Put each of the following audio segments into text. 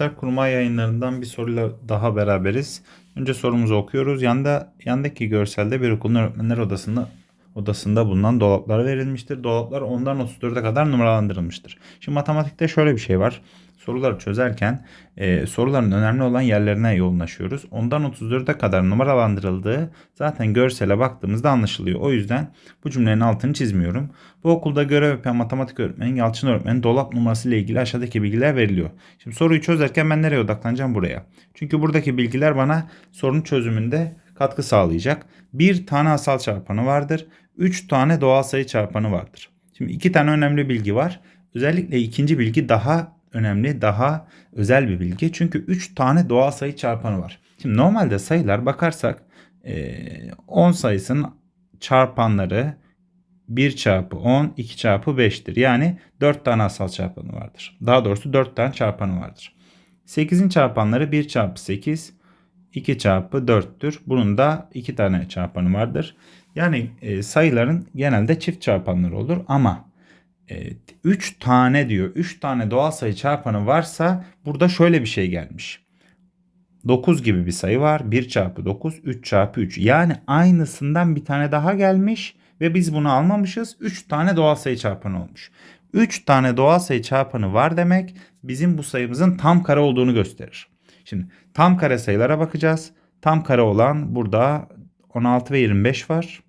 arkadaşlar kurma yayınlarından bir soruyla daha beraberiz. Önce sorumuzu okuyoruz. Yanda yandaki görselde bir okulun öğretmenler odasında odasında bulunan dolaplar verilmiştir. Dolaplar 10'dan 34'e kadar numaralandırılmıştır. Şimdi matematikte şöyle bir şey var. Soruları çözerken e, soruların önemli olan yerlerine yoğunlaşıyoruz. 10'dan 34'e kadar numaralandırıldığı zaten görsele baktığımızda anlaşılıyor. O yüzden bu cümlenin altını çizmiyorum. Bu okulda görev yapan matematik öğretmeni Yalçın öğretmenin dolap numarası ile ilgili aşağıdaki bilgiler veriliyor. Şimdi soruyu çözerken ben nereye odaklanacağım? Buraya. Çünkü buradaki bilgiler bana sorunun çözümünde katkı sağlayacak. Bir tane asal çarpanı vardır. Üç tane doğal sayı çarpanı vardır. Şimdi iki tane önemli bilgi var. Özellikle ikinci bilgi daha önemli, daha özel bir bilgi. Çünkü 3 tane doğal sayı çarpanı var. Şimdi normalde sayılar bakarsak 10 sayısının çarpanları 1 çarpı 10, 2 çarpı 5'tir. Yani 4 tane asal çarpanı vardır. Daha doğrusu 4 tane çarpanı vardır. 8'in çarpanları 1 çarpı 8, 2 çarpı 4'tür. Bunun da 2 tane çarpanı vardır. Yani e, sayıların genelde çift çarpanları olur ama 3 tane diyor. 3 tane doğal sayı çarpanı varsa burada şöyle bir şey gelmiş. 9 gibi bir sayı var. 1 çarpı 9, 3 çarpı 3. Yani aynısından bir tane daha gelmiş ve biz bunu almamışız. 3 tane doğal sayı çarpanı olmuş. 3 tane doğal sayı çarpanı var demek bizim bu sayımızın tam kare olduğunu gösterir. Şimdi tam kare sayılara bakacağız. Tam kare olan burada 16 ve 25 var.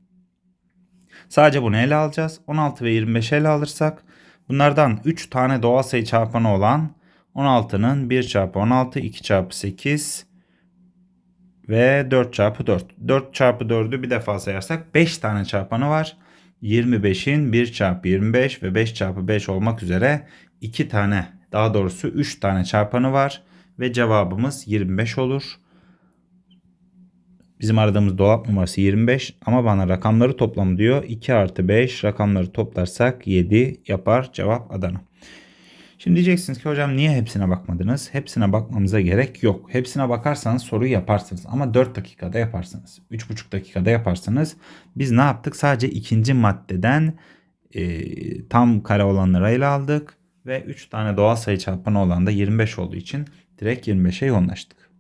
Sadece bunu ele alacağız. 16 ve 25 ele alırsak bunlardan 3 tane doğal sayı çarpanı olan 16'nın 1 çarpı 16, 2 çarpı 8 ve 4 çarpı 4. 4 çarpı 4'ü bir defa sayarsak 5 tane çarpanı var. 25'in 1 çarpı 25 ve 5 çarpı 5 olmak üzere 2 tane daha doğrusu 3 tane çarpanı var ve cevabımız 25 olur. Bizim aradığımız dolap numarası 25 ama bana rakamları toplamı diyor. 2 artı 5 rakamları toplarsak 7 yapar. Cevap Adana. Şimdi diyeceksiniz ki hocam niye hepsine bakmadınız? Hepsine bakmamıza gerek yok. Hepsine bakarsanız soruyu yaparsınız ama 4 dakikada yaparsınız. 3,5 dakikada yaparsınız. Biz ne yaptık? Sadece ikinci maddeden e, tam kare olanları ele aldık ve 3 tane doğal sayı çarpanı olan da 25 olduğu için direkt 25'e yoğunlaştık.